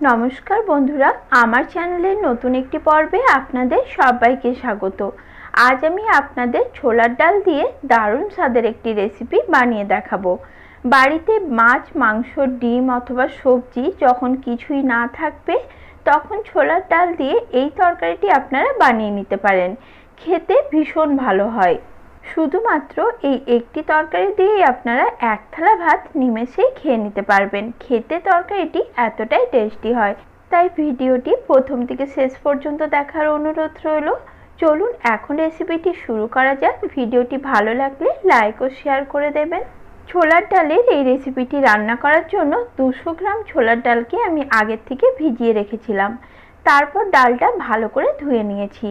নমস্কার বন্ধুরা, আমার চ্যানেলের নতুন একটি পর্বে আপনাদের সবাইকে স্বাগত। আজ আমি আপনাদের ছোলার ডাল দিয়ে দারুণ স্বাদের একটি রেসিপি বানিয়ে দেখাবো। বাড়িতে মাছ, মাংস, ডিম অথবা সবজি যখন কিছুই না থাকবে, তখন ছোলার ডাল দিয়ে এই তরকারিটি আপনারা বানিয়ে নিতে পারেন। খেতে ভীষণ ভালো হয়। শুধুমাত্র এই একটি তরকারি দিয়েই আপনারা এক থালা ভাত নিমেষেই খেয়ে নিতে পারবেন। খেতে তরকারিটি এতটাই টেস্টি হয়। তাই ভিডিওটি প্রথম থেকে শেষ পর্যন্ত দেখার অনুরোধ রইল। চলুন এখন রেসিপিটি শুরু করা যাক। ভিডিওটি ভালো লাগলে লাইক ও শেয়ার করে দেবেন। ছোলার ডালের এই রেসিপিটি রান্না করার জন্য দুশো গ্রাম ছোলার ডালকে আমি আগের থেকে ভিজিয়ে রেখেছিলাম। তারপর ডালটা ভালো করে ধুয়ে নিয়েছি।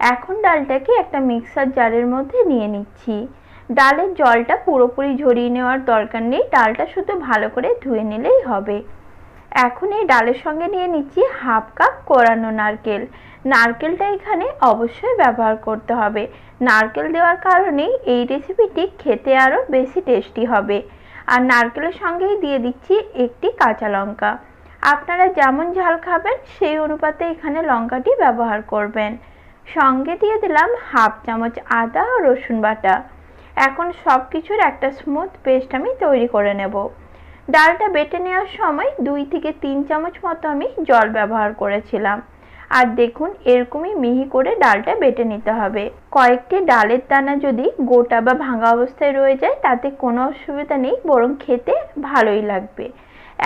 এখন ডালটাকে একটা মিক্সার জারের মধ্যে নিয়ে নিচ্ছি। ডালের জলটা পুরোপুরি ঝরিয়ে নেওয়ার দরকার নেই, ডালটা শুধু ভালো করে ধুয়ে নিলেই হবে। এখন এই ডালের সঙ্গে নিয়ে নিচ্ছি হাফ কাপ কোরানো নারকেল। নারকেলটা এখানে অবশ্যই ব্যবহার করতে হবে। নারকেল দেওয়ার কারণেই এই রেসিপিটি খেতে আরও বেশি টেস্টি হবে। আর নারকেলের সঙ্গেই দিয়ে দিচ্ছি একটি কাঁচা লঙ্কা। আপনারা যেমন ঝাল খাবেন, সেই অনুপাতে এখানে লঙ্কাটি ব্যবহার করবেন। সঙ্গে দিয়ে দিলাম হাফ চামচ আদা ও রসুন বাটা। এখন সব কিছুর একটা স্মুথ পেস্ট আমি তৈরি করে নেব। ডালটা বেটে নেওয়ার সময় দুই থেকে তিন চামচ মতো আমি জল ব্যবহার করেছিলাম। আর দেখুন, এরকমই মিহি করে ডালটা বেটে নিতে হবে। কয়েকটি ডালের দানা যদি গোটা বা ভাঙা অবস্থায় রয়ে যায়, তাতে কোনো অসুবিধা নেই, বরং খেতে ভালোই লাগবে।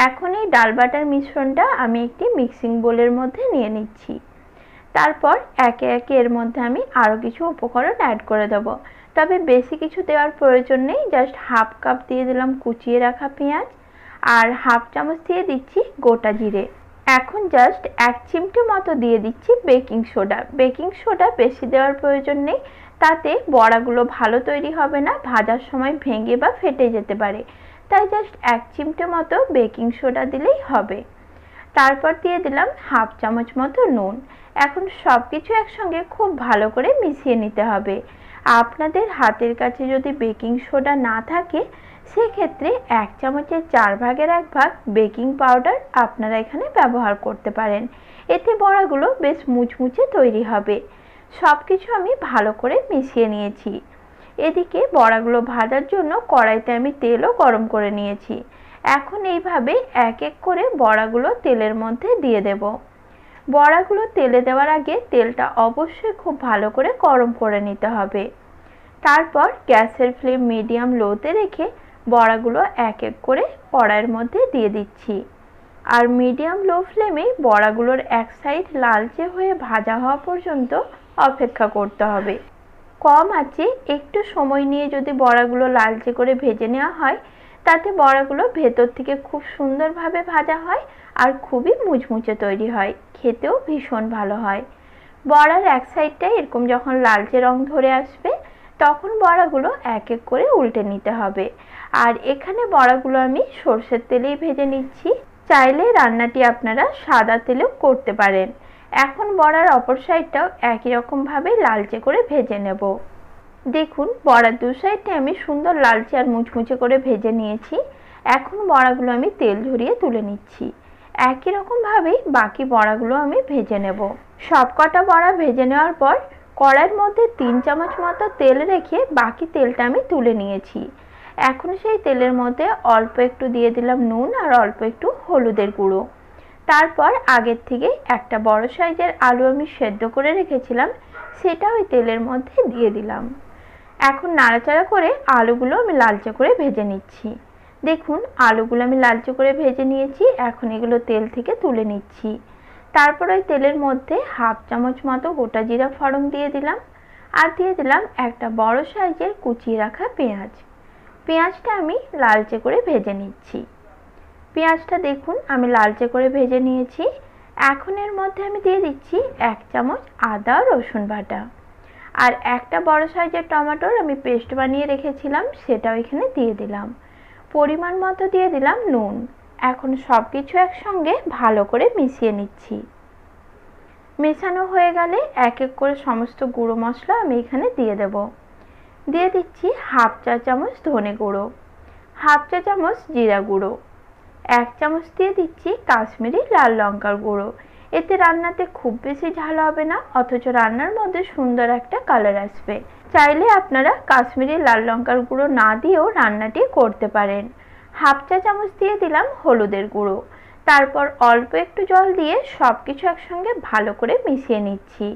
এখন এই ডাল বাটার মিশ্রণটা আমি একটি মিক্সিং বোলের মধ্যে নিয়ে নিচ্ছি। তারপর একে একে এর মধ্যে আমি আরও কিছু উপকরণ অ্যাড করে দেবো। তবে বেশি কিছু দেওয়ার প্রয়োজন নেই জাস্ট হাফ কাপ দিয়ে দিলাম কুচিয়ে রাখা পেঁয়াজ, আর হাফ চামচ দিয়ে দিচ্ছি গোটা জিরে। এখন জাস্ট এক চিমটে মতো দিয়ে দিচ্ছি বেকিং সোডা বেকিং সোডা বেশি দেওয়ার প্রয়োজন নেই, তাতে বড়াগুলো ভালো তৈরি হবে না, ভাজার সময় ভেঙে বা ফেটে যেতে পারে। তাই জাস্ট এক চিমটে মতো বেকিং সোডা দিলেই হবে। তারপর দিয়ে দিলাম হাফ চামচ মতো নুন। এখন সব কিছু একসঙ্গে খুব ভালো করে মিশিয়ে নিতে হবে। আপনাদের হাতের কাছে যদি বেকিং সোডা না থাকে, সেক্ষেত্রে এক চামচের চার ভাগের এক ভাগ বেকিং পাউডার আপনারা এখানে ব্যবহার করতে পারেন। এতে বড়াগুলো বেশ মুচমুচে তৈরি হবে। সব কিছু আমি ভালো করে মিশিয়ে নিয়েছি। এদিকে বড়াগুলো ভাজার জন্য কড়াইতে আমি তেলও গরম করে নিয়েছি। এখন এইভাবে এক এক করে বড়াগুলো তেলের মধ্যে দিয়ে দেব। বড়াগুলো তেলে দেওয়ার আগে তেলটা অবশ্যই খুব ভালো করে গরম করে নিতে হবে। তারপর গ্যাসের ফ্লেম মিডিয়াম লোতে রেখে বড়াগুলো এক এক করে কড়াইয়ের মধ্যে দিয়ে দিচ্ছি। আর মিডিয়াম লো ফ্লেমে বড়াগুলোর এক সাইড লালচে হয়ে ভাজা হওয়া পর্যন্ত অপেক্ষা করতে হবে। কম আছে একটু সময় নিয়ে যদি বড়াগুলো লালচে করে ভেজে নেওয়া হয়, তাতে বড়াগুলো ভেতর থেকে খুব সুন্দরভাবে ভাজা হয় আর খুবই মুচমুচে তৈরি হয়। খেতেও ভীষণ ভালো হয়। বড়ার এক সাইডটাই এরকম যখন লালচে রং ধরে আসবে, তখন বড়াগুলো এক এক করে উল্টে নিতে হবে। আর এখানে বড়াগুলো আমি সর্ষের তেলেই ভেজে নিচ্ছি। চাইলে রান্নাটি আপনারা সাদা তেলেও করতে পারেন। এখন বড়ার অপর সাইডটাও একই রকমভাবে লালচে করে ভেজে নেব। দেখুন, বড়ার দু সাইডে আমি সুন্দর লালচে আর মুচমুচে করে ভেজে নিয়েছি। এখন বড়াগুলো আমি তেল ঝরিয়ে তুলে নিচ্ছি। একই রকমভাবেই বাকি বড়াগুলো আমি ভেজে নেব। সব কটা বড়া ভেজে নেওয়ার পর কড়াইয়ের মধ্যে তিন চামচ মতো তেল রেখে বাকি তেলটা আমি তুলে নিয়েছি। এখন সেই তেলের মধ্যে অল্প একটু দিয়ে দিলাম নুন আর অল্প একটু হলুদের গুঁড়ো। তারপর আগের থেকে একটা বড় সাইজের আলু আমি সেদ্ধ করে রেখেছিলাম, সেটা ওই তেলের মধ্যে দিয়ে দিলাম। এখন নাড়াচাড়া করে আলুগুলো আমি লালচে করে ভেজে নিচ্ছি। দেখুন, আলুগুলো আমি লালচে করে ভেজে নিয়েছি, এখন এগুলো তেল থেকে তুলে নিচ্ছি। তারপর ওই তেলের মধ্যে হাফ চামচ মতো গোটা জিরা ফড়ং দিয়ে দিলাম আর দিয়ে দিলাম একটা বড় সাইজের কুচিয়ে রাখা পেঁয়াজ। পেঁয়াজটা আমি লালচে করে ভেজে নিচ্ছি। পেঁয়াজটা দেখুন, আমি লালচে করে ভেজে নিয়েছি। এখন এর মধ্যে আমি দিয়ে দিচ্ছি এক চামচ আদা রসুন বাটা। আর একটা বড় সাইজের টমেটোর আমি পেস্ট বানিয়ে রেখেছিলাম, সেটাও এখানে দিয়ে দিলাম। পরিমাণ মতো দিয়ে দিলাম নুন। এখন সব কিছু একসঙ্গে ভালো করে মিশিয়ে নিচ্ছি। মেশানো হয়ে গেলে এক এক করে সমস্ত গুঁড়ো মশলা আমি এখানে দিয়ে দেব। দিয়ে দিচ্ছি হাফ চা চামচ ধনে গুঁড়ো, হাফ চা চামচ জিরা গুঁড়ো, এক চামচ দিয়ে দিচ্ছি কাশ্মীরি লাল লঙ্কার গুঁড়ো এতে রান্নাতে খুব বেশি ঝাল হবে না, অথচ রান্নার মধ্যে সুন্দর একটা কালার আসবে। চাইলে আপনারা কাশ্মীরি লাল লঙ্কার গুঁড়ো না দিয়েও রান্নাটি করতে পারেন। হাফ চা চামচ দিয়ে দিলাম হলুদের গুঁড়ো। তারপর অল্প একটু জল দিয়ে সব কিছু একসঙ্গে ভালো করে মিশিয়ে নিচ্ছি।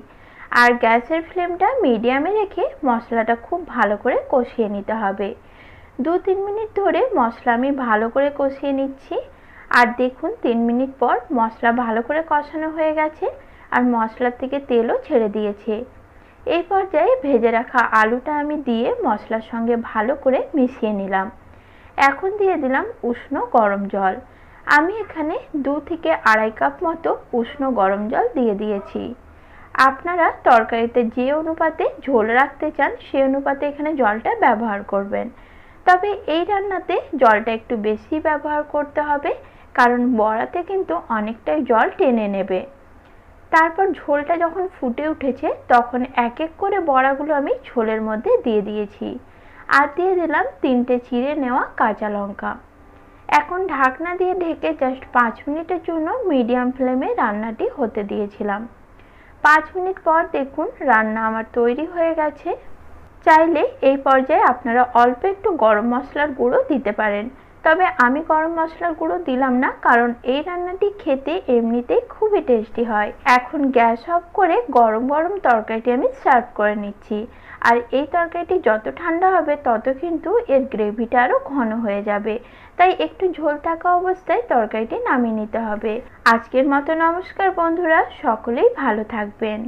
আর গ্যাসের ফ্লেমটা মিডিয়ামে রেখে মশলাটা খুব ভালো করে কষিয়ে নিতে হবে। দু তিন মিনিট ধরে মশলা আমি ভালো করে কষিয়ে নিচ্ছি। আর দেখুন, তিন মিনিট পর মশলা ভালো করে কষানো হয়ে গেছে আর মশলার থেকে তেলও ছেড়ে দিয়েছে। এই পর্যায়ে ভেজে রাখা আলুটা আমি দিয়ে মশলার সঙ্গে ভালো করে মিশিয়ে নিলাম। এখন দিয়ে দিলাম উষ্ণ গরম জল। আমি এখানে দু থেকে আড়াই কাপ মতো উষ্ণ গরম জল দিয়ে দিয়েছি। আপনারা তরকারিতে যে অনুপাতে ঝোল রাখতে চান সেই অনুপাতে এখানে জলটা ব্যবহার করবেন। তবে এই রান্নাতে জলটা একটু বেশি ব্যবহার করতে হবে কারণ বড়াতে কিন্তু অনেকটাই জল টেনে নেবে। তারপর ঝোলটা যখন ফুটে উঠেছে, তখন এক এক করে বড়াগুলো আমি ঝোলের মধ্যে দিয়ে দিয়েছি। আর দিয়ে দিলাম তিনটে চিড়ে নেওয়া কাঁচা লঙ্কা। এখন ঢাকনা দিয়ে ঢেকে জাস্ট পাঁচ মিনিটের জন্য মিডিয়াম ফ্লেমে রান্নাটি হতে দিয়েছিলাম। পাঁচ মিনিট পর দেখুন রান্না আমার তৈরি হয়ে গেছে। চাইলে এই পর্যায়ে আপনারা অল্প একটু গরম মশলার গুঁড়ো দিতে পারেন। তবে আমি গরম মশলার গুঁড়ো দিলাম না, কারণ এই রান্নাটি খেতে এমনিতেই খুবই টেস্টি হয়। এখন গ্যাস অফ করে গরম গরম তরকারিটি আমি সার্ভ করে নিচ্ছি। আর এই তরকারিটি যত ঠান্ডা হবে, তত কিন্তু এর গ্রেভিটা আরও ঘন হয়ে যাবে। তাই একটু ঝোল থাকা অবস্থায় তরকারিটি নামিয়ে নিতে হবে। আজকের মতো নমস্কার বন্ধুরা, সকলেই ভালো থাকবেন।